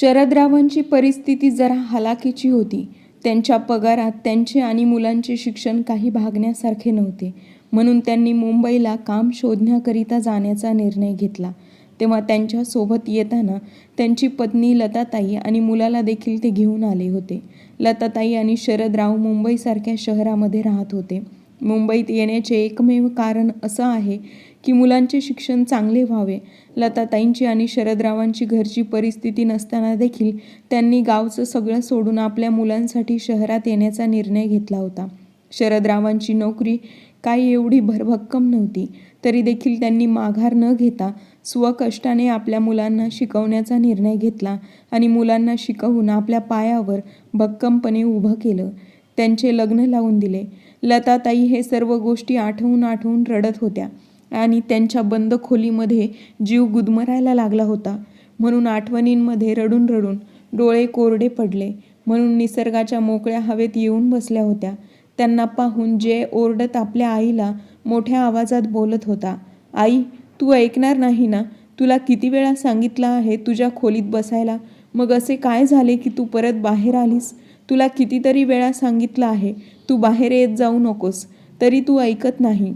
शरदरावांची परिस्थिती जरा हलाखीची होती. त्यांच्या पगारात त्यांचे आणि मुलांचे शिक्षण काही भागण्यासारखे नव्हते. म्हणून त्यांनी मुंबईला काम शोधण्याकरिता जाण्याचा निर्णय घेतला. तेव्हा त्यांच्यासोबत येताना त्यांची पत्नी लताताई आणि मुलाला देखील ते घेऊन आले होते. लताताई आणि शरदराव मुंबईसारख्या शहरामध्ये राहत होते. मुंबईत येण्याचे एकमेव कारण असं आहे की मुलांचे शिक्षण चांगले व्हावे. लताताईंची आणि शरदरावांची घरची परिस्थिती नसताना देखील त्यांनी गावचं सगळं सोडून आपल्या मुलांसाठी शहरात येण्याचा निर्णय घेतला होता. शरदरावांची नोकरी काही एवढी भरभक्कम नव्हती तरी देखील त्यांनी माघार न घेता स्वकष्टाने आपल्या मुलांना शिकवण्याचा निर्णय घेतला आणि मुलांना शिकवून आपल्या पायावर भक्कमपणे उभं केलं. त्यांचे लग्न लावून दिले. लताताई हे सर्व गोष्टी आठवून आठवून रडत होत्या आणि त्यांच्या बंद खोलीमध्ये जीव गुदमरायला लागला होता. म्हणून आठवणींमध्ये रडून रडून डोळे कोरडे पडले. म्हणून निसर्गाच्या मोकळ्या हवेत येऊन बसल्या होत्या. त्यांना पाहून जय ओरडत आपल्या आईला मोठ्या आवाजात बोलत होता आई तू ऐकणार नाही ना? तुला किती वेळा सांगितलं आहे तुझ्या खोलीत बसायला? मग असे काय झाले की तू परत बाहेर आलीस? तुला कितीतरी वेळा सांगितलं आहे तू बाहेर येत जाऊ नकोस तरी तू ऐकत नाही.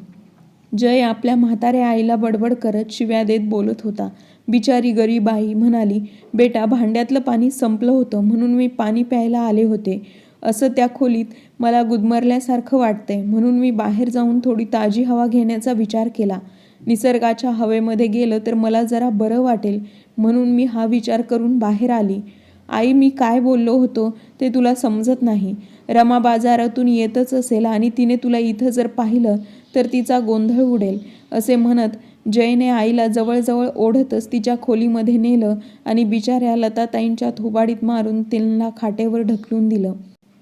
जय आपल्या म्हाताऱ्या आईला बडबड करत शिव्या देत बोलत होता. बिचारी गरीब आई म्हणाली बेटा भांड्यातलं पाणी संपलं होतं म्हणून मी पाणी प्यायला आले होते. असं त्या खोलीत मला गुदमरल्यासारखं वाटतंय म्हणून मी बाहेर जाऊन थोडी ताजी हवा घेण्याचा विचार केला. निसर्गाच्या हवेमध्ये गेलं तर मला जरा बरं वाटेल म्हणून मी हा विचार करून बाहेर आली. आई मी काय बोललो होतो ते तुला समजत नाही. रमा बाजारातून येतच असेल आणि तिने तुला इथं जर पाहिलं तर तिचा गोंधळ उडेल. असे म्हणत जयने आईला जवळजवळ ओढतच तिच्या खोलीमध्ये नेलं आणि बिचाऱ्या लताताईंच्या थोबाडीत मारून त्यांना खाटेवर ढकलून दिलं.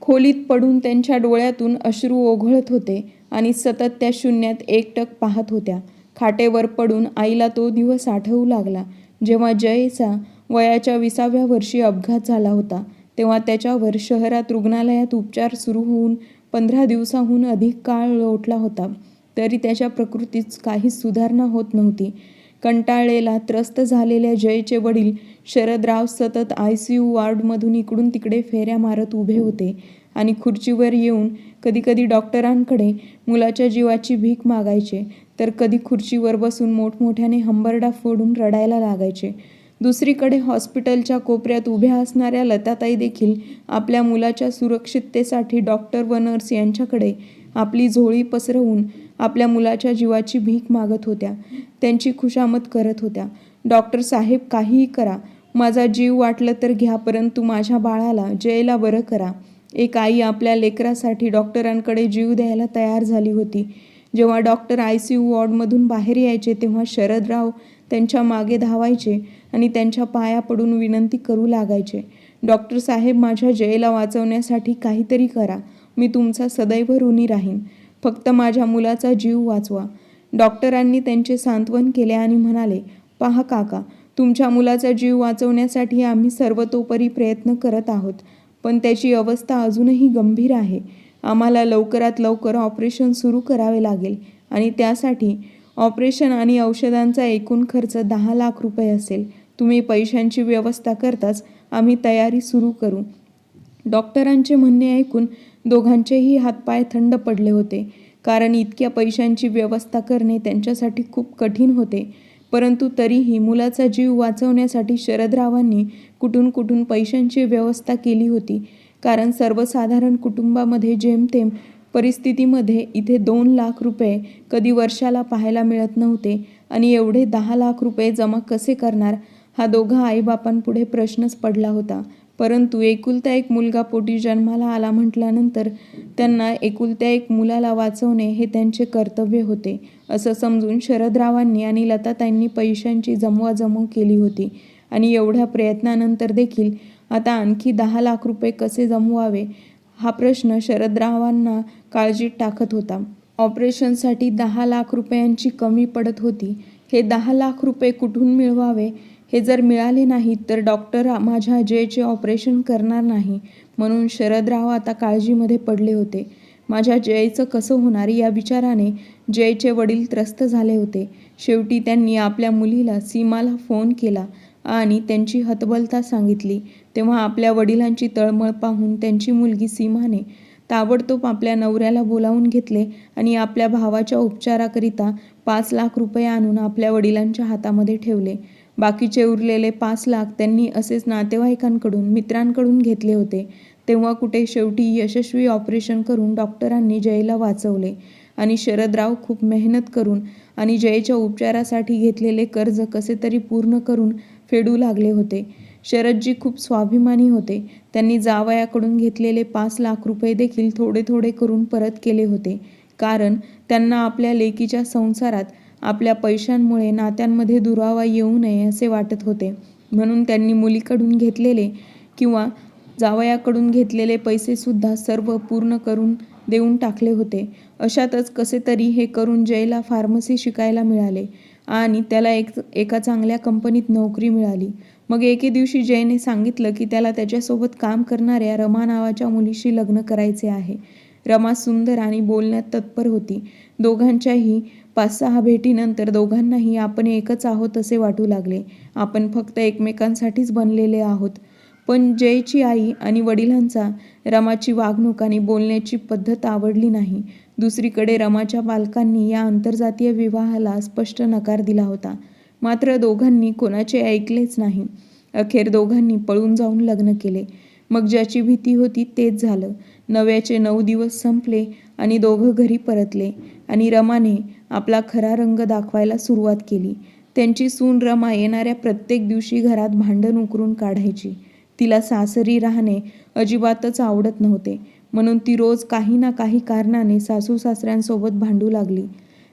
खोलीत पडून त्यांच्या डोळ्यातून अश्रू ओघळत होते आणि सतत त्या शून्यात एकटक पाहत होत्या. खाटेवर पडून आईला तो दिवस आठवू लागला. जेव्हा जयचा वयाच्या विसाव्या वर्षी अपघात झाला होता. तेव्हा त्याच्यावर शहरात रुग्णालयात उपचार सुरू होऊन पंधरा दिवसाहून अधिक काळ लोटला होता. तरी त्याच्या प्रकृतीत काहीच सुधारणा होत नव्हती. कंटाळलेला त्रस्त झालेल्या जयचे वडील शरदराव सतत आय सी यू वार्डमधून इकडून तिकडे फेऱ्या मारत उभे होते आणि खुर्चीवर येऊन कधीकधी डॉक्टरांकडे मुलाच्या जीवाची भीक मागायचे तर कधी खुर्चीवर बसून मोठमोठ्याने हंबरडा फोडून रडायला लागायचे. दुसरीकडे हॉस्पिटलच्या कोपऱ्यात उभ्या असणाऱ्या लताताई देखील आपल्या मुलाच्या सुरक्षिततेसाठी डॉक्टर व नर्स यांच्याकडे आपली झोळी पसरवून आपल्या मुलाच्या जीवाची भीक मागत होत्या. त्यांची खुशामत करत होत्या. डॉक्टर साहेब काहीही करा. माझा जीव वाटलं तर घ्या परंतु माझ्या बाळाला जयला बरं करा. एक आई आपल्या लेकरासाठी डॉक्टरांकडे जीव द्यायला तयार झाली होती. जेव्हा डॉक्टर आय सी यू वॉर्डमधून बाहेर यायचे तेव्हा शरदराव त्यांच्या मागे धावायचे. आणि त्यांच्या पाया पडून विनंती करू लागायचे. डॉक्टर साहेब माझ्या जयला वाचवण्यासाठी काहीतरी करा. मी तुमचा सदैव ऋणी राहीन. फक्त माझ्या मुलाचा जीव वाचवा. डॉक्टरांनी त्यांचे सांत्वन केले आणि म्हणाले पहा काका तुमच्या मुलाचा जीव वाचवण्यासाठी आम्ही सर्वतोपरी प्रयत्न करत आहोत पण त्याची अवस्था अजूनही गंभीर आहे. आम्हाला लवकरात लवकर ऑपरेशन सुरू करावे लागेल आणि त्यासाठी ऑपरेशन आणि औषधांचा एकूण खर्च दहा लाख रुपये असेल. तुम्ही पैशांची व्यवस्था करताच आम्ही तयारी सुरू करू. डॉक्टरांचे म्हणणे ऐकून दोघांचेही हातपाय थंड पडले होते. कारण इतक्या पैशांची व्यवस्था करणे त्यांच्यासाठी खूप कठीण होते. परंतु तरीही मुलाचा जीव वाचवण्यासाठी शरदरावांनी कुठून कुठून पैशांची व्यवस्था केली होती. कारण सर्वसाधारण कुटुंबामध्ये जेमतेम परिस्थितीमध्ये इथे दोन लाख रुपये कधी वर्षाला पाहायला मिळत नव्हते. आणि एवढे दहा लाख रुपये जमा कसे करणार? हा दोघा आईबापांपुढे प्रश्नच पडला होता. परंतु एकुलता एक मुलगा पोटी जन्माला आला म्हटल्यानंतर त्यांना एकुलत्या एक मुलाला वाचवणे हे त्यांचे कर्तव्य होते असं समजून शरदरावांनी आणि लताताईंनी पैशांची जमवाजमव केली होती. आणि एवढ्या प्रयत्नानंतर देखील आता आणखी दहा लाख रुपये कसे जमवावे हा प्रश्न शरदरावांना काळजीत टाकत होता. ऑपरेशनसाठी दहा लाख रुपयांची कमी पडत होती. हे दहा लाख रुपये कुठून मिळवावे हे जर मिळाले नाहीत तर डॉक्टर माझ्या जयचे ऑपरेशन करणार नाही म्हणून शरदराव आता काळजीमध्ये पडले होते. माझ्या जयचं कसं होणार या विचाराने जयचे वडील त्रस्त झाले होते. शेवटी त्यांनी आपल्या मुलीला सीमाला फोन केला आणि त्यांची हतबलता सांगितली. तेव्हा आपल्या वडिलांची तळमळ पाहून त्यांची मुलगी सीमाने ताबडतोब आपल्या नवऱ्याला बोलावून घेतले आणि आपल्या भावाच्या उपचाराकरिता पाच लाख रुपये आणून आपल्या वडिलांच्या हातामध्ये ठेवले. बाकीचे उरलेले पाच लाख त्यांनी असेच नातेवाईकांकडून मित्रांकडून घेतले होते. तेव्हा कुठे शेवटी यशस्वी ऑपरेशन करून डॉक्टरांनी जयला वाचवले आणि शरदराव खूप मेहनत करून आणि जयच्या उपचारासाठी घेतलेले कर्ज कसे तरी पूर्ण करून फेडू लागले होते. शरदजी खूप स्वाभिमानी होते. त्यांनी जावयाकडून घेतलेले पाच लाख रुपये देखील थोडे थोडे करून परत केले होते. कारण त्यांना आपल्या लेकीच्या संसारात आपल्या पैशांमुळे नात्यांमध्ये दुरावा येऊ नये असे वाटत होते. म्हणून त्यांनी मुलीकडून घेतलेले किंवा जावयाकडून घेतलेले पैसेसुद्धा सर्व पूर्ण करून देऊन टाकले होते. अशातच कसे तरी हे करून जयला फार्मसी शिकायला मिळाले आणि त्याला एक एका चांगल्या कंपनीत नोकरी मिळाली. मग एके दिवशी जयने सांगितलं की त्याला त्याच्यासोबत काम करणाऱ्या रमा नावाच्या मुलीशी लग्न करायचे आहे. रमा सुंदर आणि बोलण्यात तत्पर होती. दोघांच्याही पाच सहा भेटीनंतर दोघांनाही आपण एकच आहोत असे वाटू लागले. आपण फक्त एकमेकांसाठीच बनलेले आहोत. पण जयची आई आणि वडिलांचा रमाची वागणूक आणि बोलण्याची पद्धत आवडली नाही. दुसरीकडे रमाच्या पालकांनी या आंतरजातीय विवाहाला स्पष्ट नकार दिला होता. मात्र दोघांनी कोणाचे ऐकलेच नाही. अखेर दोघांनी पळून जाऊन लग्न केले. मग ज्याची भीती होती तेच झालं. नव्याचे नऊ दिवस संपले आणि दोघं घरी परतले आणि रमाने आपला खरा रंग दाखवायला सुरुवात केली. त्यांची सून रमा येणाऱ्या प्रत्येक दिवशी घरात भांडण उकरून काढायची. तिला सासरी राहणे अजिबातच आवडत नव्हते. म्हणून ती रोज काही ना काही कारणाने सासू सासऱ्यांसोबत भांडू लागली.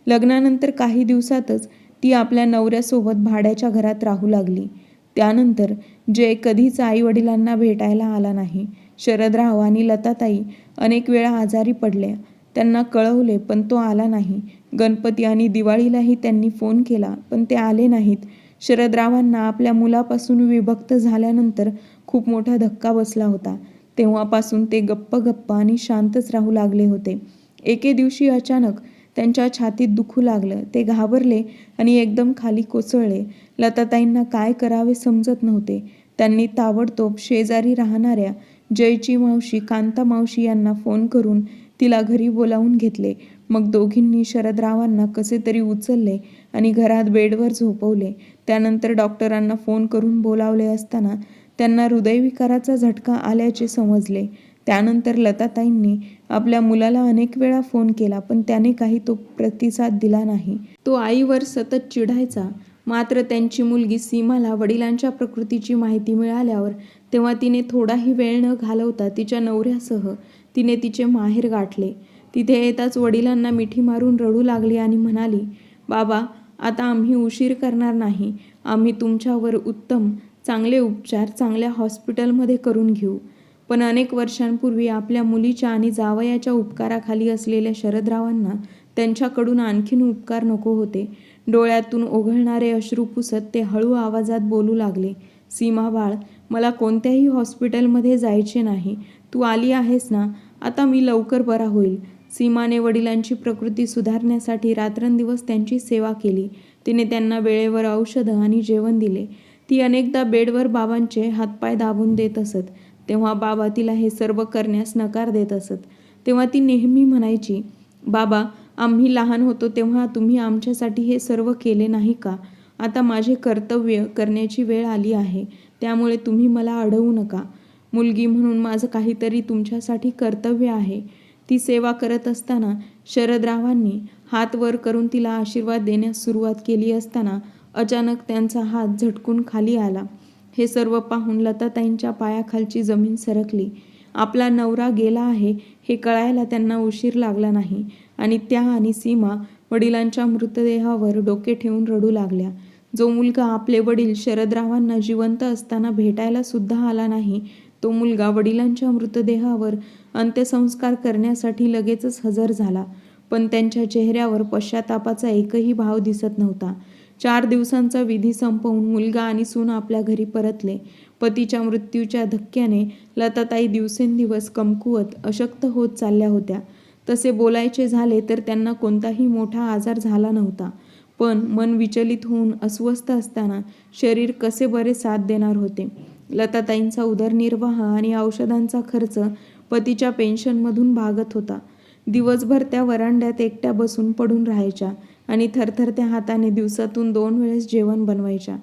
लग्नानंतर काही दिवसातच ती आपल्या नवऱ्यासोबत भाड्याच्या घरात राहू लागली. त्यानंतर जय कधीच आईवडिलांना भेटायला आला नाही. शरदराव आणि लताताई अनेक वेळा आजारी पडल्या. त्यांना कळवले पण तो आला नाही. गणपती आणि दिवाळीलाही त्यांनी फोन केला पण ते आले नाहीत. शरदरावांना आपल्या मुलापासून विभक्त झाल्यानंतर खूप मोठा धक्का बसला होता. तेव्हापासून ते गप्प गप्प आणि शांतच राहू लागले होते. एके दिवशी अचानक त्यांच्या छातीत दुखू लागलं. ते घाबरले आणि एकदम खाली कोसळले. लताताईंना काय करावे समजत नव्हते. त्यांनी ताबडतोब शेजारी राहणाऱ्या जयची मावशी कांता मावशी यांना फोन करून तिला घरी बोलावून घेतले. मग दोघींनी शरदरावांना कसे तरी उचलले आणि घरात बेडवर झोपवले. त्यानंतर डॉक्टरांना फोन करून बोलावले असताना त्यांना हृदयविकाराचा झटका आल्याचे समजले. त्यानंतर लताताईंनी आपल्या मुलाला अनेक वेळा फोन केला पण त्याने काही तो प्रतिसाद दिला नाही. तो आईवर सतत चिडायचा. मात्र त्यांची मुलगी सीमाला वडिलांच्या प्रकृतीची माहिती मिळाल्यावर तेव्हा तिने थोडाही वेळ न घालवता तिच्या नवऱ्यासह तिने तिचे माहेर गाठले. तिथे येताच वडिलांना मिठी मारून रडू लागली आणि म्हणाली बाबा आता आम्ही उशीर करणार नाही. आम्ही तुमच्यावर उत्तम चांगले उपचार चांगल्या हॉस्पिटलमध्ये करून घेऊ. पण अनेक वर्षांपूर्वी आपल्या मुलीच्या आणि जावयाच्या उपकाराखाली असलेल्या शरदरावांना त्यांच्याकडून आणखीन उपकार नको होते. डोळ्यातून ओघळणारे अश्रू पुसत ते हळू आवाजात बोलू लागले सीमा बाळ मला कोणत्याही हॉस्पिटलमध्ये जायचे नाही. तू आली आहेस ना? आता मी लवकर बरा होईल. सीमाने वडिलांची प्रकृती सुधारण्यासाठी रात्रंदिवस त्यांची सेवा केली. तिने त्यांना वेळेवर औषधं आणि जेवण दिले. ती अनेकदा बेडवर बाबांचे हातपाय दाबून देत असत. तेव्हा बाबा तिला हे सर्व करण्यास नकार देत असत. तेव्हा ती नेहमी म्हणायची बाबा आम्ही लहान होतो तेव्हा तुम्ही आमच्यासाठी हे सर्व केले नाही का? आता माझे कर्तव्य करण्याची वेळ आली आहे. त्यामुळे तुम्ही मला अडवू नका. मुलगी म्हणून माझं काहीतरी तुमच्यासाठी कर्तव्य आहे. ती सेवा करत असताना शरदरावांनी हात वर करून तिला आशीर्वाद देण्यास सुरुवात केली असताना अचानक त्यांचा हात झटकून खाली आला. हे सर्व पाहून लताताईंच्या पायाखालची जमीन सरकली. आपला नवरा गेला आहे हे कळायला त्यांना उशीर लागला नाही आणि त्या आणि सीमा वडिलांच्या मृतदेहावर डोके ठेवून रडू लागल्या. जो मुलगा आपले वडील शरदरावांना जिवंत असताना भेटायला सुद्धा आला नाही तो मुलगा वडिलांच्या मृतदेहावर अंत्यसंस्कार करण्यासाठी लगेचच हजर झाला. पण त्यांच्या चेहऱ्यावर पश्चातापाचा एकही भाव दिसत नव्हता. चार दिवसांचा विधी संपवून मुलगा आणि सून आपल्या घरी परतले. पतीच्या मृत्यूच्या धक्क्याने लताताई दिवसेंदिवस कमकुवत अशक्त होत चालल्या होत्या. तसे बोलायचे झाले तर त्यांना कोणताही मोठा आजार झाला नव्हता. पण मन विचलित होऊन अस्वस्थ असताना शरीर कसे बरे साथ देणार होते? लताताईंचा उदरनिर्वाह आणि औषधांचा खर्च पतीच्या पेन्शनमधून भागत होता. दिवसभर त्या वरांड्यात एकट्या बसून पडून राहायच्या आणि थरथरत्या हाताने दिवसातून दोन वेळेस जेवण बनवायच्या.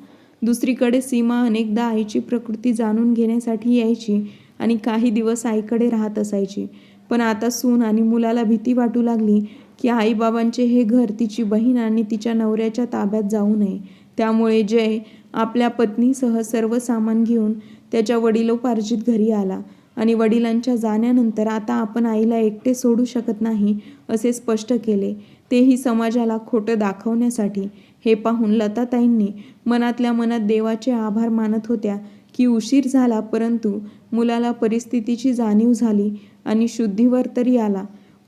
दुसरीकडे सीमा अनेकदा आईची प्रकृती जाणून घेण्यासाठी यायची आणि काही दिवस आईकडे राहत असायची. पण आता सून आणि मुलाला भीती वाटू लागली की आईबाबांचे हे घर तिची बहीण आणि तिच्या नवऱ्याच्या ताब्यात जाऊ नये. त्यामुळे जय आपल्या पत्नीसह सर्व सामान घेऊन त्याच्या वडिलोपार्जित घरी आला. आणि वडिलांच्या जाण्यानंतर आता आपण आईला एकटे सोडू शकत नाही असे स्पष्ट केले. तेही समाजाला खोटं दाखवण्यासाठी. हे पाहून लताताईंनी मनातल्या मनात देवाचे आभार मानत होत्या की उशीर झाला परंतु मुलाला परिस्थितीची जाणीव झाली आणि शुद्धीवर तरी आला.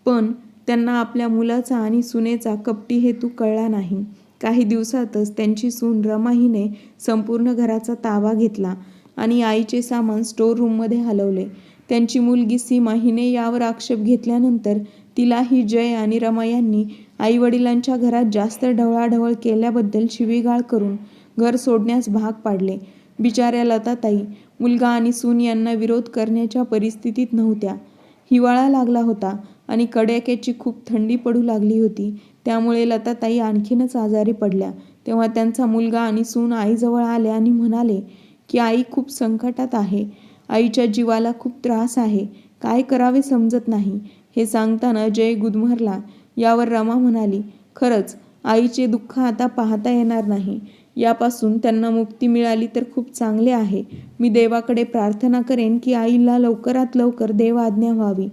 पण त्यांना आपल्या मुलाचा आणि सुनेचा कपटी हेतू कळला नाही. काही दिवसातच त्यांची सून रमा हिने संपूर्ण घराचा ताबा घेतला. आणि आईचे सामान स्टोर रूममध्ये हलवले. त्यांची मुलगी सीमा हिने यावर आक्षेप घेतल्यानंतर तिलाही जय आणि रमा यांनी आईवडिलांच्या घरात जास्त ढवळाढवळ केल्याबद्दल शिवीगाळ करून घर सोडण्यास भाग पाडले. बिचाऱ्या लताताई मुलगा आणि सून यांना विरोध करण्याच्या परिस्थितीत नव्हत्या. हिवाळा लागला होता आणि कड्याक्याची खूप थंडी पडू लागली होती. त्यामुळे लताताई आणखीनच आजारी पडल्या. तेव्हा त्यांचा मुलगा आणि सून आईजवळ आले आणि म्हणाले की आई खूप संकटात आहे. आईच्या जीवाला खूप त्रास आहे. काय करावे समजत नाही. हे सांगताना जय गुदमरला यावर रमा म्हणाली खरंच आईचे दुःख आता पाहता येणार नाही. यापासून त्यांना मुक्ती मिळाली तर खूप चांगले आहे. मी देवाकडे प्रार्थना करेन की आईला लवकरात लवकर देव आज्ञा व्हावी.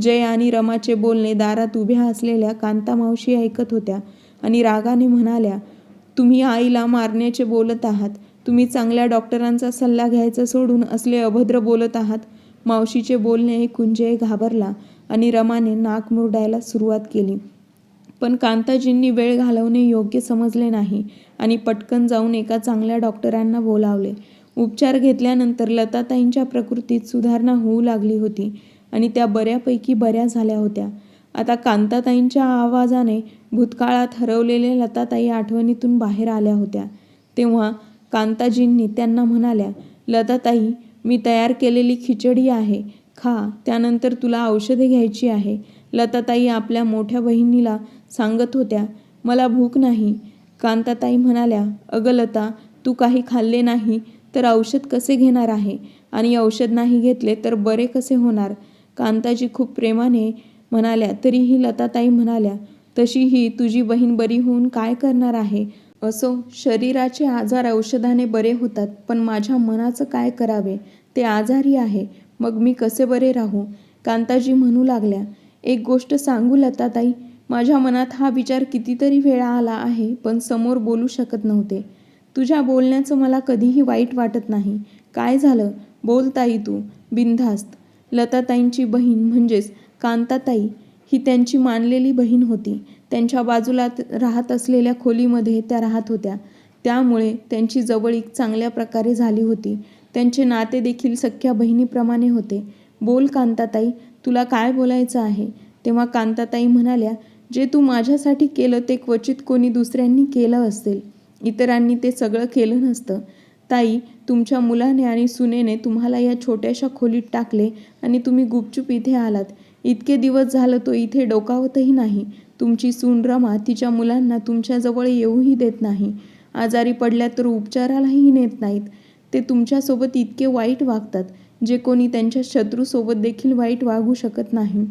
जय आणि रमाचे बोलणे दारात उभ्या असलेल्या कांता मावशी ऐकत होत्या आणि रागाने म्हणाल्या तुम्ही आईला मारण्याचे बोलत आहात. तुम्ही चांगल्या डॉक्टरांचा सल्ला घ्यायचा सोडून असले अभद्र बोलत आहात. मावशीचे बोलणे ऐकून जय घाबरला आणि रमाने नाक मुरडायला सुरुवात केली. पण कांताजींनी वेळ घालवणे योग्य समजले नाही आणि पटकन जाऊन एका चांगल्या डॉक्टरांना बोलावले. उपचार घेतल्यानंतर लताताईंच्या प्रकृतीत सुधारणा होऊ लागली होती आणि त्या बऱ्यापैकी बऱ्या झाल्या होत्या. आता कांताताईंच्या आवाजाने भूतकाळात हरवलेल्या लताताई आठवणीतून बाहेर आल्या होत्या. तेव्हा कांताजींनी त्यांना म्हणाल्या लताताई मी तयार केलेली खिचडी आहे खा त्यानंतर तुला औषधे घ्यायची आहे. लताताई आपल्या मोठ्या बहिणीला सांगत होत्या मला भूक नाही. कांताताई म्हणाल्या अगं लता तू काही खाल्ले नाही तर औषध कसे घेणार आहे? आणि औषध नाही घेतले तर बरे कसे होणार? कांताजी खूप प्रेमाने म्हणाल्या तरीही लताताई म्हणाल्या तशीही तुझी बहीण बरी होऊन काय करणार आहे? असो शरीराचे आजार औषधाने बरे होतात पण माझ्या मनाचं काय करावे? ते आजारी आहे. मग मी कसे बरे राहू? कांताजी म्हणू लागल्या. एक गोष्ट सांगू लताताई माझ्या मनात हा विचार कितीतरी वेळा आला आहे पण समोर बोलू शकत नव्हते. तुझ्या बोलण्याचं मला कधीही वाईट वाटत नाही. काय झालं? बोलताई तू बिनधास्त. लताताईंची बहीण म्हणजेच कांताताई ही त्यांची मानलेली बहीण होती. त्यांच्या बाजूला राहत असलेल्या खोलीमध्ये त्या राहत होत्या. त्यामुळे त्यांची जवळीक चांगल्या प्रकारे झाली होती. त्यांचे नाते देखील सख्या बहिणीप्रमाणे होते. बोल कांताताई तुला काय बोलायचं आहे? तेव्हा कांताताई म्हणाल्या जे तू माझ्यासाठी केलं ते क्वचित कोणी दुसऱ्यांनी केलं असेल. इतरांनी ते सगळं केलं नसतं. ताई तुमच्या मुलाने आणि सुनेने तुम्हाला या छोट्याशा खोलीत टाकले आणि तुम्ही गुपचूप इथे आलात. इतके दिवस झालं तो इथे डोकावतही नाही. तुमची सून रमा तिच्या मुलांना तुमच्याजवळ येऊही देत नाही. आजारी पडल्या तर उपचारालाही नेत नाहीत. ते तुमच्यासोबत इतके वाईट वागतात जे कोणी त्यांच्या शत्रूसोबत देखील वाईट वागू शकत नाही.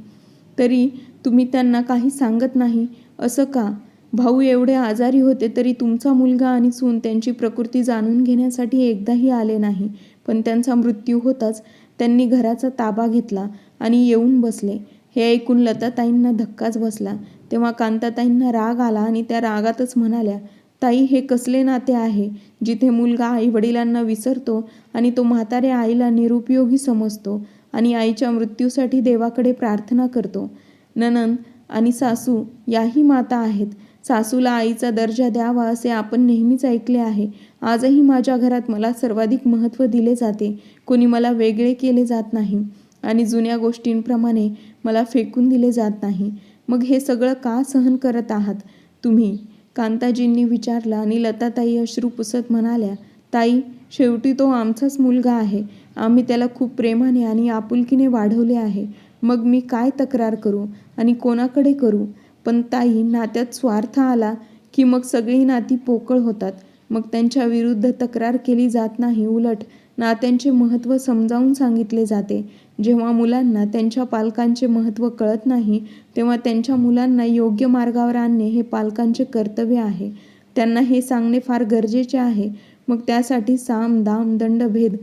तरी तुम्ही त्यांना काही सांगत नाही असं का? भाऊ एवढे आजारी होते तरी तुमचा मुलगा आणि सून त्यांची प्रकृती जाणून घेण्यासाठी एकदाही आले नाही. पण त्यांचा मृत्यू होताच त्यांनी घराचा ताबा घेतला आणि येऊन बसले. हे ऐकून लताताईंना धक्काच बसला. तेव्हा कांताताईंना राग आला आणि त्या रागातच म्हणाल्या ताई हे कसले नाते आहे? जिथे मुलगा आई वडिलांना विसरतो आणि तो म्हाताऱ्या आईला निरुपयोगी समजतो आणि आईच्या मृत्यूसाठी देवाकडे प्रार्थना करतो. ननंद आणि सासू याही माता आहेत. सासूला आईचा दर्जा द्यावा असे आपण नेहमीच ऐकले आहे. आजही माझ्या घरात मला सर्वाधिक महत्त्व दिले जाते. कोणी मला वेगळे केले जात नाही आणि जुन्या गोष्टींप्रमाणे मला फेकून दिले जात नाही. मग हे सगळं का सहन करत आहात? तुम्ही? कांताजींनी विचारलं आणि लताताई अश्रू पुसत म्हणाल्या ताई शेवटी तो आमचाच मुलगा आहे. आम्ही त्याला खूप प्रेमाने आणि आपुलकीने वाढवले आहे. मग मी काय तक्रार करू आणि कोणाकडे करू पण ताई नात्यात स्वार्थ आला की मग सगळी नाती पोकळ होतात. मग त्यांच्या विरुद्ध तक्रार केली जात नाही उलट नात्यांचे महत्त्व समजावून सांगितले जाते. जेव्हा मुलांना त्यांच्या पालकांचे महत्त्व कळत नाही तेव्हा त्यांच्या मुलांना योग्य मार्गावर आणणे हे पालकांचे कर्तव्य आहे. त्यांना हे सांगणे फार गरजेचे आहे. मग त्यासाठी साम दाम दंड भेद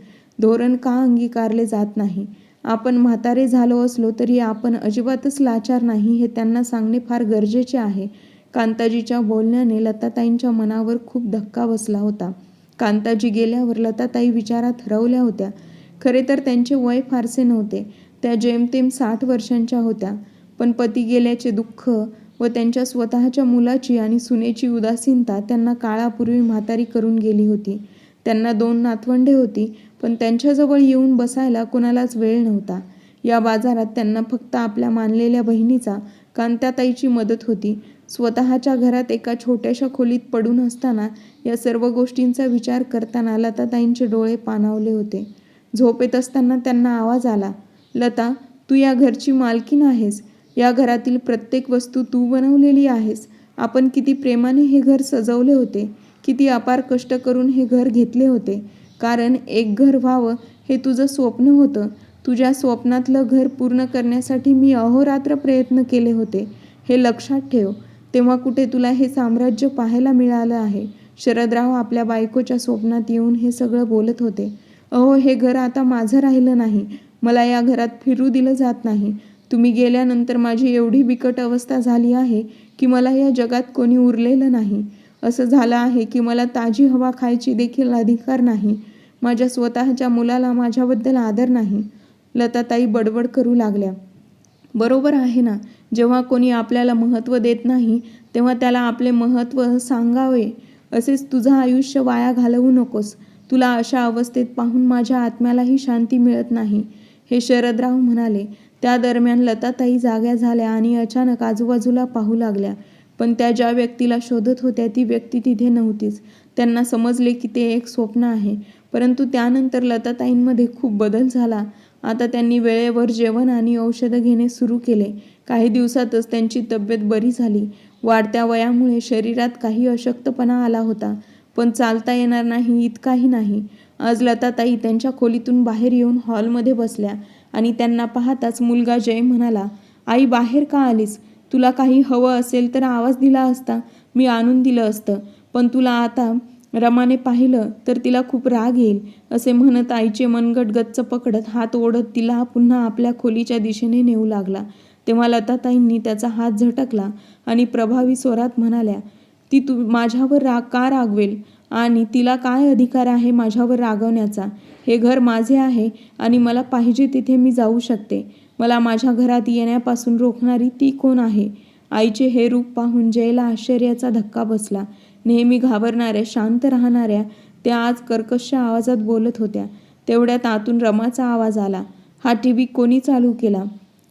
धोरण का अंगीकारले जात नाही? आपण म्हातारे झालो असलो तरी आपण अजिबातच लाचार नाही हे त्यांना सांगणे फार गरजेचे आहे. कांताजीच्या बोलण्याने लताताईंच्या मनावर खूप धक्का बसला होता. कांताजी गेल्यावर लताताई विचारात हरवल्या होत्या. खरे तर त्यांचे वय फारसे नव्हते. त्या जेमतेम साठ वर्षांच्या होत्या. पण पती गेल्याचे दुःख व त्यांच्या स्वतःच्या मुलाची आणि सुनेची उदासीनता त्यांना काळापूर्वी म्हातारी करून गेली होती. त्यांना दोन नातवंडे होती पण त्यांच्याजवळ येऊन बसायला कोणालाच वेळ नव्हता. या बाजारात त्यांना फक्त आपल्या मानलेल्या बहिणीचा कांताताईची मदत होती. स्वतःच्या घरात एका छोट्याशा खोलीत पडून असताना या सर्व गोष्टींचा विचार करताना लताताईंचे डोळे पाणावले होते. झोपेत असताना त्यांना आवाज आला लता तू या घरची मालकीण आहेस. या घरातील प्रत्येक वस्तू तू बनवलेली आहेस. आपण किती प्रेमाने हे घर सजवले होते. किती अपार कष्ट करून हे घर घेतले होते. कारण एक घर व्हावं हे तुझं स्वप्न होतं. तुझ्या स्वप्नातलं घर पूर्ण करण्यासाठी मी अहोरात्र प्रयत्न केले होते. हे लक्षात ठेव. तेव्हा कुठे तुला हे साम्राज्य पाहायला मिळालं आहे? शरदराव आपल्या बायकोच्या स्वप्नात येऊन हे सगळं बोलत होते. अहो हे घर आता माझं राहिलं नाही. मला या घरात फिरू दिलं जात नाही. तुम्ही गेल्यानंतर माझी एवढी बिकट अवस्था झाली आहे की मला या जगात कोणी उरलेलं नाही. असं झालं आहे की मला ताजी हवा खायची देखील अधिकार नाही. माझ्या स्वतःच्या मुलाला माझ्याबद्दल आदर नाही. लताताई बडबड करू लागल्या. बरोबर आहे ना जेव्हा कोणी आपल्याला महत्त्व देत नाही तेव्हा त्याला आपले महत्त्व सांगावे. असेच तुझं आयुष्य वाया घालवू नकोस. तुला अशा अवस्थेत पाहून माझ्या आत्म्यालाही शांती मिळत नाही. हे शरदराव म्हणाले. त्या दरम्यान लताताई जाग्या झाल्या आणि अचानक आजूबाजूला पाहू लागल्या. पण त्या ज्या व्यक्तीला शोधत होत्या ती व्यक्ती तिथे नव्हतीच. त्यांना समजले की ते एक स्वप्न आहे. परंतु त्यानंतर लताताईंमध्ये खूप बदल झाला. आता त्यांनी वेळेवर जेवण आणि औषधं घेणे सुरू केले. काही दिवसातच त्यांची तब्येत बरी झाली. वाढत्या वयामुळे शरीरात काही अशक्तपणा आला होता. पण चालता येणार नाही इतकाही नाही. आज लताताई त्यांच्या खोलीतून बाहेर येऊन हॉलमध्ये बसल्या आणि त्यांना पाहताच मुलगा जय म्हणाला आई बाहेर का आलीस? तुला काही हवं असेल तर आवाज दिला असता. मी आणून दिलं असतं. पण तुला आता रमाने पाहिलं तर तिला खूप राग येईल असे म्हणत आईचे मनगट गच्च पकडत हात ओढत तिला पुन्हा आपल्या खोलीच्या दिशेने नेऊ लागला. तेव्हा लताताईंनी त्याचा हात झटकला आणि प्रभावी स्वरात म्हणाल्या ती तू माझ्यावर राग का रागवेल? आणि तिला काय अधिकार आहे माझ्यावर रागवण्याचा? हे घर माझे आहे आणि मला पाहिजे तिथे मी जाऊ शकते. मला माझ्या घरात येण्यापासून रोखणारी ती कोण आहे? आईचे हे रूप पाहून जयला आश्चर्याचा धक्का बसला. नेहमी घाबरणाऱ्या शांत राहणाऱ्या त्या आज कर्कश आवाजात बोलत होत्या. तेवढ्यात आतून रमाचा आवाज आला. हा टी व्ही कोणी चालू केला?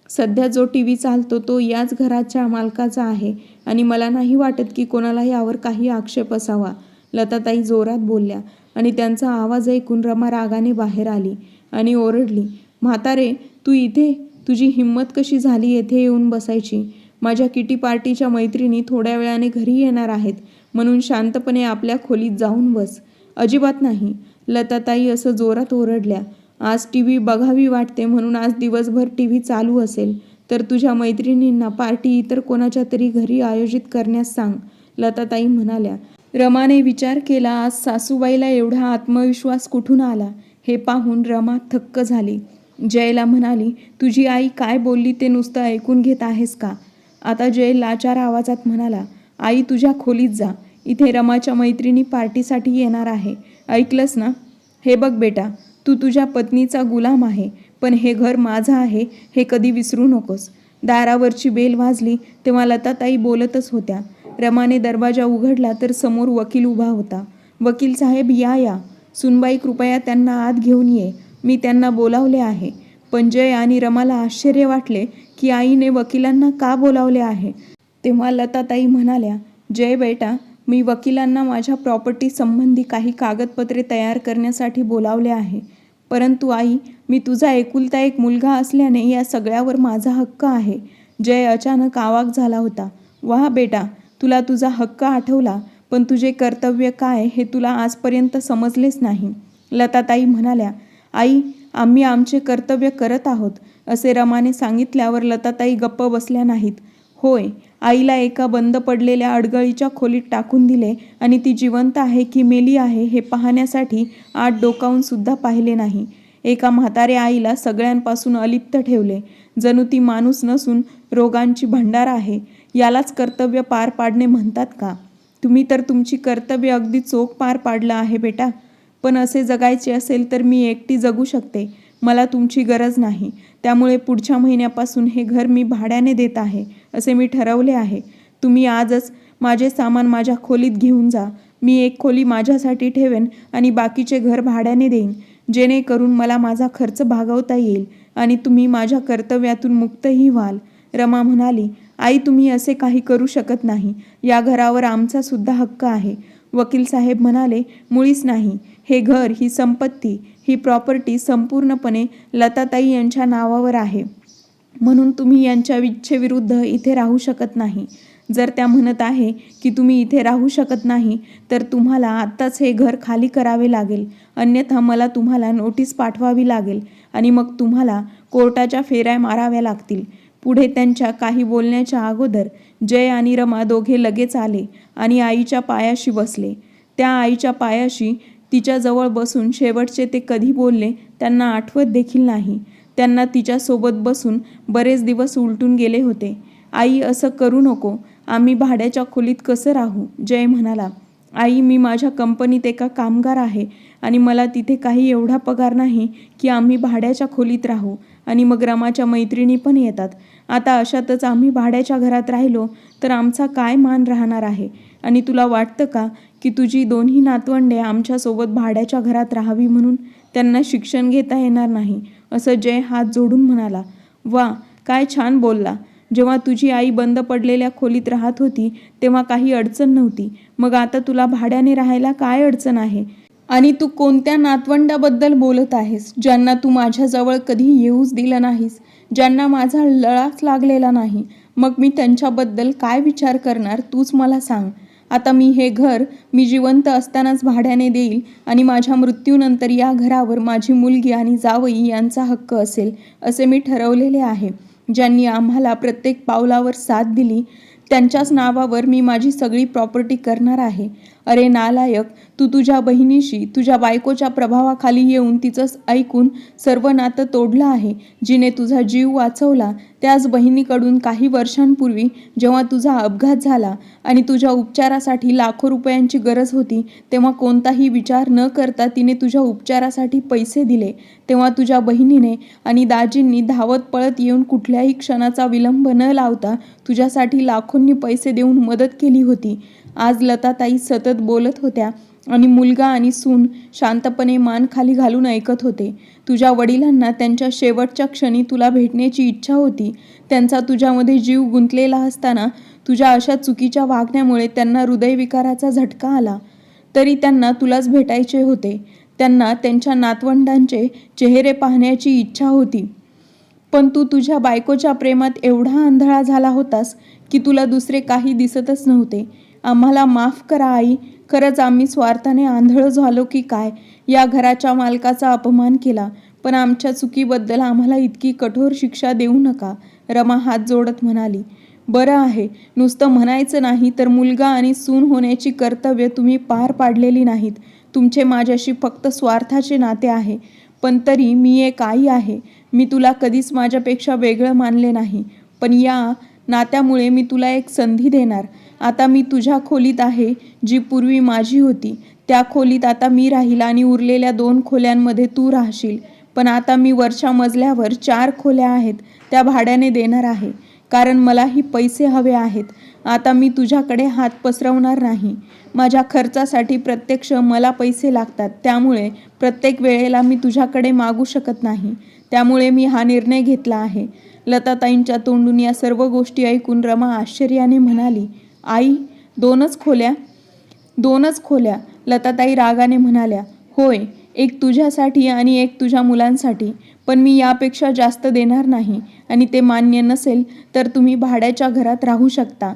सध्या जो टी व्ही चालतो तो याच घराच्या मालकाचा आहे. आणि मला नाही वाटत की कोणाला यावर काही आक्षेप असावा. लताताई जोरात बोलल्या आणि त्यांचा आवाज ऐकून रमा रागाने बाहेर आली आणि ओरडली म्हातारे तू इथे? तुझी हिंमत कशी झाली येथे येऊन बसायची? माझ्या किटी पार्टीच्या मैत्रिणी थोड्या वेळाने घरी येणार आहेत म्हणून शांतपणे आपल्या खोलीत जाऊन बस. अजिबात नाही. लताताई असं जोरात ओरडल्या आज टी व्ही बघावी वाटते म्हणून आज दिवसभर टी व्ही चालू असेल. तर तुझ्या मैत्रिणींना पार्टी इतर कोणाच्या तरी घरी आयोजित करण्यास सांग लताताई म्हणाल्या. रमाने विचार केला आज सासूबाईला एवढा आत्मविश्वास कुठून आला? हे पाहून रमा थक्क झाली. जयला म्हणाली तुझी आई काय बोलली ते नुसतं ऐकून घेत आहेस का? आता जय लाचार आवाजात म्हणाला आई तुझ्या खोलीत जा. इथे रमाच्या मैत्रिणी पार्टीसाठी येणार आहे. ऐकलंस ना? हे बघ बेटा तू तुझ्या पत्नीचा गुलाम आहे. पण हे घर माझं आहे हे कधी विसरू नकोस. दारावरची बेल वाजली तेव्हा लताताई बोलतच होत्या. रमाने दरवाजा उघडला तर समोर वकील उभा होता. वकील साहेब या या. सुनबाई कृपया त्यांना आत घेऊन ये. मी त्यांना बोलावले आहे. पण जय आणि रमाला आश्चर्य वाटले की आईने वकिलांना का बोलावले आहे? तेव्हा लताताई म्हणाल्या जय बेटा मी वकिलांना माझ्या प्रॉपर्टी संबंधी काही कागदपत्रे तयार करण्यासाठी बोलावले आहे. परंतु आई मी तुझा एकुलता एक मुलगा असल्याने या सगळ्यावर माझा हक्क आहे. जय अचानक आवाक झाला होता. वाह बेटा तुला तुझा हक्क आठवला पण तुझे कर्तव्य काय हे तुला आजपर्यंत समजलेच नाही. लताताई म्हणाल्या आई आम्ही आमचे कर्तव्य करत आहोत असे रमाने सांगितल्यावर लताताई गप्प बसल्या नाहीत. होय आईला एका बंद पडलेल्या अडगळीच्या खोलीत टाकून दिले आणि ती जिवंत आहे की मेली आहे हे पाहण्यासाठी आत डोकावून सुद्धा पाहिले नाही. एका म्हाताऱ्या आईला सगळ्यांपासून अलिप्त ठेवले. जणू ती माणूस नसून रोगांची भंडार आहे. यालाच कर्तव्य पार पाडणे म्हणतात का? तुम्ही तर तुमची कर्तव्य अगदी चोख पार पाडलं आहे बेटा. पण असे जगायचे असेल तर मी एकटी जगू शकते. मला तुमची गरज नाही. त्यामुळे पुढच्या महिन्यापासून हे घर मी भाड्याने देत आहे असे मी ठरवले आहे. तुम्ही आजच माझे सामान माझ्या खोलीत घेऊन जा. मी एक खोली माझ्यासाठी ठेवेन आणि बाकीचे घर भाड्याने देईन. जेणेकरून मला माझा खर्च भागवता येईल आणि तुम्ही माझ्या कर्तव्यातून मुक्तही व्हाल. रमा म्हणाली आई तुम्ही असे काही करू शकत नाही. या घरावर आमचा सुद्धा हक्क आहे. वकील साहेब म्हणाले मुळीच नाही. हे घर ही संपत्ती ही प्रॉपर्टी संपूर्णपणे लताताई यांच्या नावावर आहे. म्हणून तुम्ही यांच्या इच्छेविरुद्ध इथे राहू शकत नाही. जर त्या म्हणत आहे की तुम्ही इथे राहू शकत नाही तर तुम्हाला आत्ताच हे घर खाली करावे लागेल. अन्यथा मला तुम्हाला नोटीस पाठवावी लागेल आणि मग तुम्हाला कोर्टाच्या फेऱ्या माराव्या लागतील. पुढे त्यांच्या काही बोलण्याच्या अगोदर जय आणि रमा दोघे लगेच आले आणि आईच्या पायाशी बसले. त्या आईच्या पायाशी तिच्याजवळ बसून शेवटचे ते कधी बोलले त्यांना आठवत देखील नाही. त्यांना तिच्यासोबत बसून बरेच दिवस उलटून गेले होते. आई असं करू नको. आम्ही भाड्याच्या खोलीत कसं राहू? जय म्हणाला. आई मी माझ्या कंपनीत एका कामगार आहे आणि मला तिथे काही एवढा पगार नाही की आम्ही भाड्याच्या खोलीत राहू आणि मग रमाच्या मैत्रिणी पण येतात. आता अशातच आम्ही भाड्याच्या घरात राहिलो तर आमचा काय मान राहणार आहे? आणि तुला वाटतं का की तुझी दोन्ही नातवंडे आमच्यासोबत भाड्याच्या घरात राहावी म्हणून त्यांना शिक्षण घेता येणार नाही? असं जय हात जोडून म्हणाला. वा काय छान बोलला. जेव्हा तुझी आई बंद पडलेल्या खोलीत राहत होती तेव्हा काही अडचण नव्हती. मग आता तुला भाड्याने राहायला काय अडचण आहे? आणि तू कोणत्या नातवंडाबद्दल बोलत आहेस ज्यांना तू माझ्याजवळ कधी येऊच दिलं नाहीस ज्यांना माझा लळाच लागलेला नाही? मग मी त्यांच्याबद्दल काय विचार करणार तूच मला सांग. आता मी हे घर मी जिवंत असतानाच भाड्याने देईल आणि माझ्या मृत्यूनंतर या घरावर माझी मुलगी आणि जावई यांचा हक्क असेल असे मी ठरवलेले आहे. ज्यांनी आम्हाला प्रत्येक पावलावर साथ दिली त्यांच्याच नावावर मी माझी सगळी प्रॉपर्टी करणार आहे. अरे नालायक तू तुझ्या बहिणीशी तुझ्या बायकोच्या प्रभावाखाली येऊन तिचं ऐकून सर्व नातं तोडलं आहे जिने तुझा जीव वाचवला. त्याच बहिणीकडून काही वर्षांपूर्वी जेव्हा तुझा अपघात झाला आणि तुझ्या उपचारासाठी लाखो रुपयांची गरज होती तेव्हा कोणताही विचार न करता तिने तुझ्या उपचारासाठी पैसे दिले. तेव्हा तुझ्या बहिणीने आणि दाजींनी धावत पळत येऊन कुठल्याही क्षणाचा विलंब न लावता तुझ्यासाठी लाखोंनी पैसे देऊन मदत केली होती. आज लताताई सतत बोलत होत्या आणि मुलगा आणि सून शांतपणे मान खाली घालून ऐकत होते. तुझ्या वडिलांना त्यांच्या शेवटच्या क्षणी तुला भेटण्याची इच्छा होती. त्यांचा तुझ्यामध्ये जीव गुंतलेला असताना तुझ्या अशा चुकीच्या वागण्यामुळे त्यांना हृदयविकाराचा झटका आला. तरी त्यांना तुलाच भेटायचे होते. त्यांना त्यांच्या नातवंडांचे चेहरे पाहण्याची इच्छा होती. पण तू तुझ्या बायकोच्या प्रेमात एवढा आंधळा झाला होतास की तुला दुसरे काही दिसतच नव्हते. आम्हाला माफ करा आई. खरंच आम्ही स्वार्थाने आंधळ झालो की काय? या घराच्या मालकाचा अपमान केला. पण आमच्या चुकीबद्दल आम्हाला इतकी कठोर शिक्षा देऊ नका रमा हात जोडत म्हणाली. बरं आहे. नुसतं म्हणायचं नाही तर मुलगा आणि सून होण्याची कर्तव्य तुम्ही पार पाडलेली नाहीत. तुमचे माझ्याशी फक्त स्वार्थाचे नाते आहे. पण तरी मी एक आई आहे. मी तुला कधीच माझ्यापेक्षा वेगळं मानले नाही. पण या नात्यामुळे मी तुला एक संधी देणार. आता मी तुझ्या खोलीत आहे जी पूर्वी माझी होती. त्या खोलीत आता मी राहील आणि उरलेल्या दोन खोल्यांमध्ये तू राहशील. पण आता मी वरच्या मजल्यावर चार खोल्या आहेत त्या भाड्याने देणार आहे. कारण मलाही पैसे हवे आहेत. आता मी तुझ्याकडे हात पसरवणार नाही. माझ्या खर्चासाठी प्रत्यक्ष मला पैसे लागतात. त्यामुळे प्रत्येक वेळेला मी तुझ्याकडे मागू शकत नाही. त्यामुळे मी हा निर्णय घेतला आहे. लताताईंच्या तोंडून या सर्व गोष्टी ऐकून रमा आश्चर्याने म्हणाली आई दोनच खोल्या दोनच खोल्या लताताई रागाने म्हणाल्या होय एक तुझ्यासाठी आणि एक तुझ्या मुलांसाठी पण मी यापेक्षा जास्त देणार नाही आणि ते मान्य नसेल तर तुम्ही भाड्याच्या घरात राहू शकता.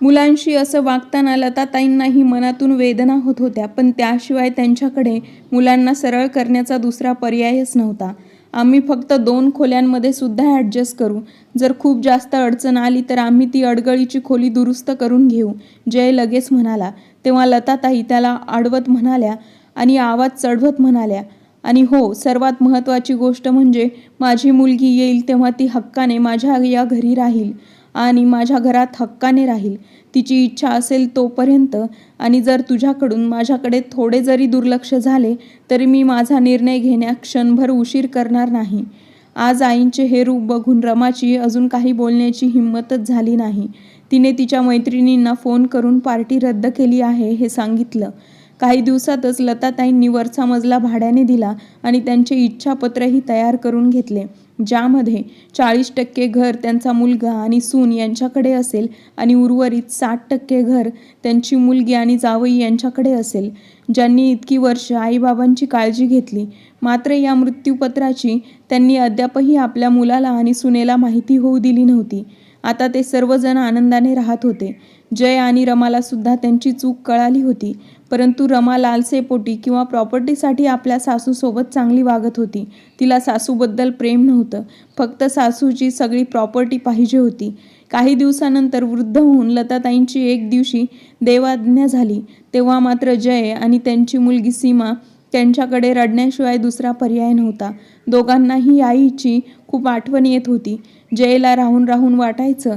मुलांशी असं वागताना लताताईंनाही मनातून वेदना होत होत्या पण त्याशिवाय त्यांच्याकडे मुलांना सरळ करण्याचा दुसरा पर्यायच नव्हता. आम्ही फक्त दोन खोल्यांमध्ये सुद्धा ॲडजस्ट करू. जर खूप जास्त अडचण आली तर आम्ही ती अडगळीची खोली दुरुस्त करून घेऊ. जय लगेच म्हणाला. तेव्हा लताताई त्याला आडवत म्हणाल्या आणि आवाज चढवत म्हणाल्या आणि हो सर्वात महत्त्वाची गोष्ट म्हणजे माझी मुलगी येईल तेव्हा ती हक्काने माझ्या या घरी राहील. आणि माझ्या घरात हक्काने राहील. तिची इच्छा असेल तोपर्यंत आणि जर तुझ्याकडून माझ्याकडे थोडे जरी दुर्लक्ष झाले तरी मी माझा निर्णय घेण्यास क्षणभर उशीर करणार नाही. आज आईंचे हे रूप बघून रमाची अजून काही बोलण्याची हिंमतच झाली नाही. तिने तिच्या मैत्रिणींना फोन करून पार्टी रद्द केली आहे हे सांगितलं. काही दिवसातच लताताईंनी वरचा मजला भाड्याने दिला आणि त्यांचे इच्छापत्रही तयार करून घेतले. ज्यामध्ये चाळीस टक्के घर त्यांचा मुलगा आणि सून यांच्याकडे असेल आणि उर्वरित साठ टक्के घर त्यांची मुलगी आणि जावई यांच्याकडे असेल ज्यांनी इतकी वर्ष आईबाबांची काळजी घेतली. मात्र या मृत्यूपत्राची त्यांनी अद्यापही आपल्या मुलाला आणि सुनेला माहिती होऊ दिली नव्हती. आता ते सर्वजण आनंदाने राहत होते. जय आणि रमाला सुद्धा त्यांची चूक कळाली होती. परंतु रमा लालसेपोटी किंवा प्रॉपर्टीसाठी आपल्या सासूसोबत चांगली वागत होती. तिला सासूबद्दल प्रेम नव्हतं. फक्त सासूची सगळी प्रॉपर्टी पाहिजे होती. काही दिवसानंतर वृद्ध होऊन लताताईंची एक दिवशी देवाज्ञा झाली. तेव्हा मात्र जय आणि त्यांची मुलगी सीमा त्यांच्याकडे रडण्याशिवाय दुसरा पर्याय नव्हता. दोघांनाही आईची खूप आठवण येत होती. जयला राहून राहून वाटायचं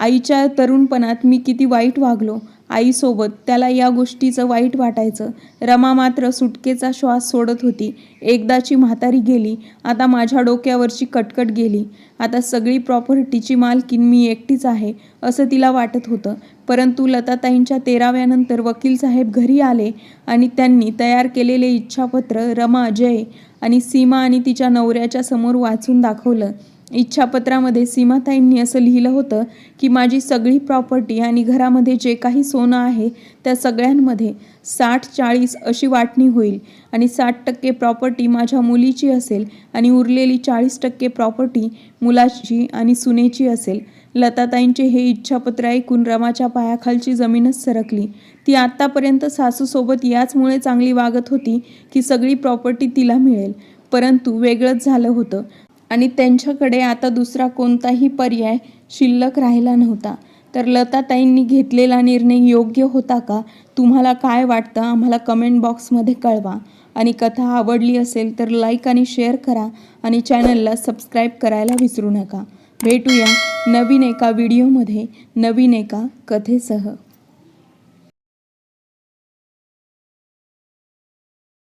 आईच्या तरुणपणात मी किती वाईट वागलो आईसोबत त्याला या गोष्टीचं वाईट वाटायचं. रमा मात्र सुटकेचा श्वास सोडत होती. एकदाची म्हातारी गेली. आता माझ्या डोक्यावरची कटकट गेली. आता सगळी प्रॉपर्टीची मालकीन मी एकटीच आहे असं तिला वाटत होतं. परंतु लताताईंच्या तेराव्यानंतर वकील साहेब घरी आले आणि त्यांनी तयार केलेले इच्छापत्र रमा जय आणि सीमा आणि तिच्या नवऱ्याच्या समोर वाचून दाखवलं. इच्छापत्रामध्ये सीमाताईंनी असं लिहिलं होतं की माझी सगळी प्रॉपर्टी आणि घरामध्ये जे काही सोनं आहे त्या सगळ्यांमध्ये साठ चाळीस अशी वाटणी होईल आणि साठ टक्के प्रॉपर्टी माझ्या मुलीची असेल आणि उरलेली चाळीस टक्के प्रॉपर्टी मुलाची आणि सुनेची असेल. लताताईंचे हे इच्छापत्र ऐकून रमाच्या पायाखालची जमीनच सरकली. ती आत्तापर्यंत सासूसोबत याचमुळे चांगली वागत होती की सगळी प्रॉपर्टी तिला मिळेल परंतु वेगळंच झालं होतं. आणि त्यांच्याकडे आता दुसरा कोणताही पर्याय शिल्लक राहिला नव्हता. तर लताताईंनी घेतलेला निर्णय योग्य होता का? तुम्हाला काय वाटतं? आम्हाला कमेंट बॉक्समध्ये कळवा. आणि कथा आवडली असेल तर लाईक आणि शेअर करा आणि चॅनलला सबस्क्राईब करायला विसरू नका. भेटूया नवीन एका व्हिडिओमध्ये नवीन एका कथेसह.